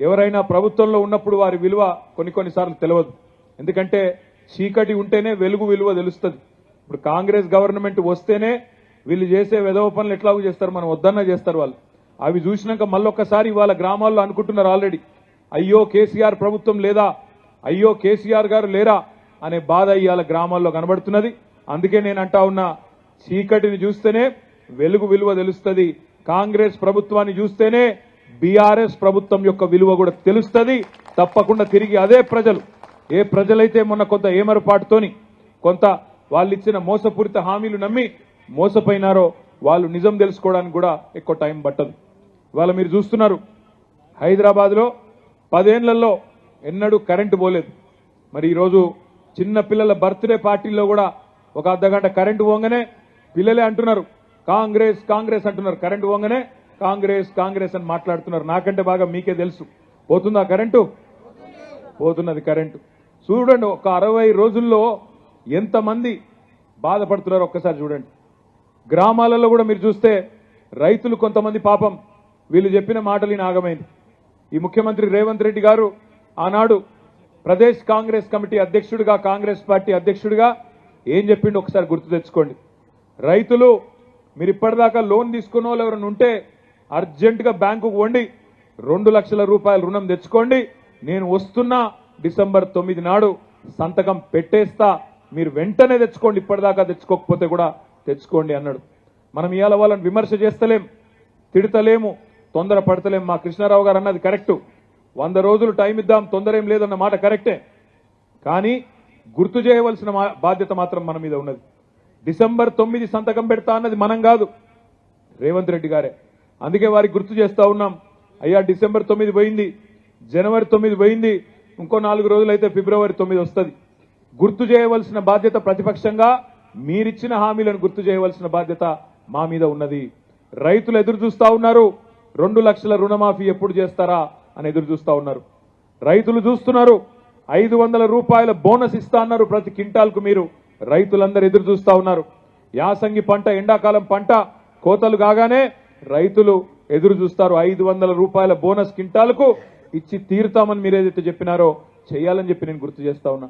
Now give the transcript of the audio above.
ఎవరైనా ప్రభుత్వంలో ఉన్నప్పుడు వారి విలువ కొన్ని కొన్నిసార్లు తెలియదు ఎందుకంటే చీకటి ఉంటేనే వెలుగు విలువ తెలుస్తుంది. ఇప్పుడు కాంగ్రెస్ గవర్నమెంట్ వస్తేనే వీళ్ళు చేసే వెధవ పనులు ఎట్లాగూ చేస్తారు మనం వద్దన్నా చేస్తారు వాళ్ళు. అవి చూసినాక మళ్ళొక్కసారి వాళ్ళ గ్రామాల్లో అనుకుంటున్నారు ఆల్రెడీ. అయ్యో కేసీఆర్ ప్రభుత్వం లేదా? అయ్యో కేసీఆర్ గారు లేరా? అనే బాధ ఇవాళ గ్రామాల్లో కనబడుతున్నది. అందుకే నేను అంటా ఉన్నా చీకటిని చూస్తేనే వెలుగు విలువ తెలుస్తుంది. కాంగ్రెస్ ప్రభుత్వాన్ని చూస్తేనే బీఆర్ఎస్ ప్రభుత్వం యొక్క విలువ కూడా తెలుస్తుంది. తప్పకుండా తిరిగి అదే ప్రజలు. ఏ ప్రజలైతే మొన్న కొంత ఏమరపాటుతోని కొంత వాళ్ళు ఇచ్చిన మోసపూరిత హామీలు నమ్మి మోసపోయినారో వాళ్ళు నిజం తెలుసుకోవడానికి కూడా ఎక్కువ టైం పట్టదు. ఇవాళ మీరు చూస్తున్నారు హైదరాబాద్లో పదేళ్ళలో ఎన్నడూ కరెంటు పోలేదు. మరి ఈరోజు చిన్న పిల్లల బర్త్డే పార్టీల్లో కూడా ఒక అర్ధగంట కరెంటు పోగానే పిల్లలే అంటున్నారు కాంగ్రెస్ కాంగ్రెస్ అంటున్నారు కరెంటు పోగానే కాంగ్రెస్ కాంగ్రెస్ అని మాట్లాడుతున్నారు. నాకంటే బాగా మీకే తెలుసు. పోతుందా కరెంటు? పోతున్నది కరెంటు. చూడండి ఒక అరవై రోజుల్లో ఎంతమంది బాధపడుతున్నారు ఒక్కసారి చూడండి. గ్రామాలలో కూడా మీరు చూస్తే రైతులు కొంతమంది పాపం. వీళ్ళు చెప్పిన మాటలు నాగమైంది ఈ ముఖ్యమంత్రి రేవంత్ రెడ్డి గారు ఆనాడు ప్రదేశ్ కాంగ్రెస్ కమిటీ అధ్యక్షుడిగా కాంగ్రెస్ పార్టీ అధ్యక్షుడిగా ఏం చెప్పిండు ఒకసారి గుర్తు తెచ్చుకోండి. రైతులు మీరు ఇప్పటిదాకా లోన్ తీసుకున్న వాళ్ళు ఎవరైనా ఉంటే అర్జెంటుగా బ్యాంకుకు వండి రెండు లక్షల రూపాయల రుణం తెచ్చుకోండి. నేను వస్తున్నా డిసెంబర్ తొమ్మిది నాడు. సంతకం పెట్టేస్తా. మీరు వెంటనే తెచ్చుకోండి. ఇప్పటిదాకా తెచ్చుకోకపోతే కూడా తెచ్చుకోండి అన్నాడు. మనం ఇవాళ వాళ్ళని విమర్శ చేస్తలేం తిడతలేము తొందర పడతలేం. మా కృష్ణారావు గారు అన్నది కరెక్టు. వంద రోజులు టైం ఇద్దాం తొందర ఏం లేదన్న మాట కరెక్టే. కానీ గుర్తు చేయవలసిన బాధ్యత మాత్రం మన మీద ఉన్నది. డిసెంబర్ తొమ్మిది సంతకం పెడతా అన్నది మనం కాదు. రేవంత్ రెడ్డి గారే. అందుకే వారికి గుర్తు చేస్తా ఉన్నాం. అయ్యా డిసెంబర్ తొమ్మిది పోయింది. జనవరి తొమ్మిది పోయింది. ఇంకో నాలుగు రోజులైతే ఫిబ్రవరి తొమ్మిది వస్తుంది. గుర్తు చేయవలసిన బాధ్యత ప్రతిపక్షంగా మీరిచ్చిన హామీలను గుర్తు చేయవలసిన బాధ్యత మా మీద ఉన్నది. రైతులు ఎదురు చూస్తూ ఉన్నారు. రెండు లక్షల రుణమాఫీ ఎప్పుడు చేస్తారా అని ఎదురు చూస్తూ ఉన్నారు. రైతులు చూస్తున్నారు. ఐదు వందల రూపాయల బోనస్ ఇస్తా అన్నారు ప్రతి క్వింటాల్కు మీరు. రైతులందరూ ఎదురు చూస్తూ ఉన్నారు. యాసంగి పంట ఎండాకాలం పంట కోతలు కాగానే రైతులు ఎదురు చూస్తారు. ఐదు వందల రూపాయల బోనస్ క్వింటాల్కు ఇచ్చి తీరుతామని మీరు ఏదైతే చెప్పినారో చేయాలని చెప్పి నేను గుర్తు చేస్తా ఉన్నా.